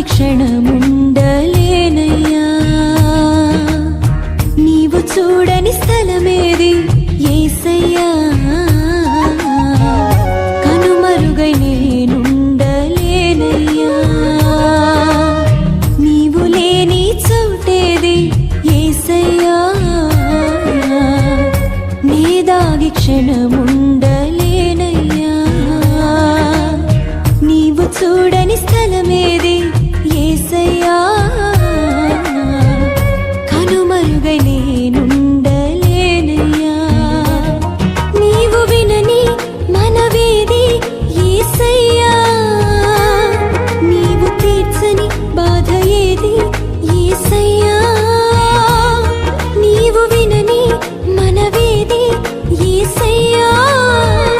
దాగి క్షణముండలేనయ్యా. నీవు చూడని స్థలమేది ఏసయ్యా. కనుమరుగై నేనుండలేనయ్యా. నీవు లేని చోటేది ఏసయ్యా. నీదాగి క్షణముండలేనయ్యా. నీవు చూడని స్థలమేది மகளே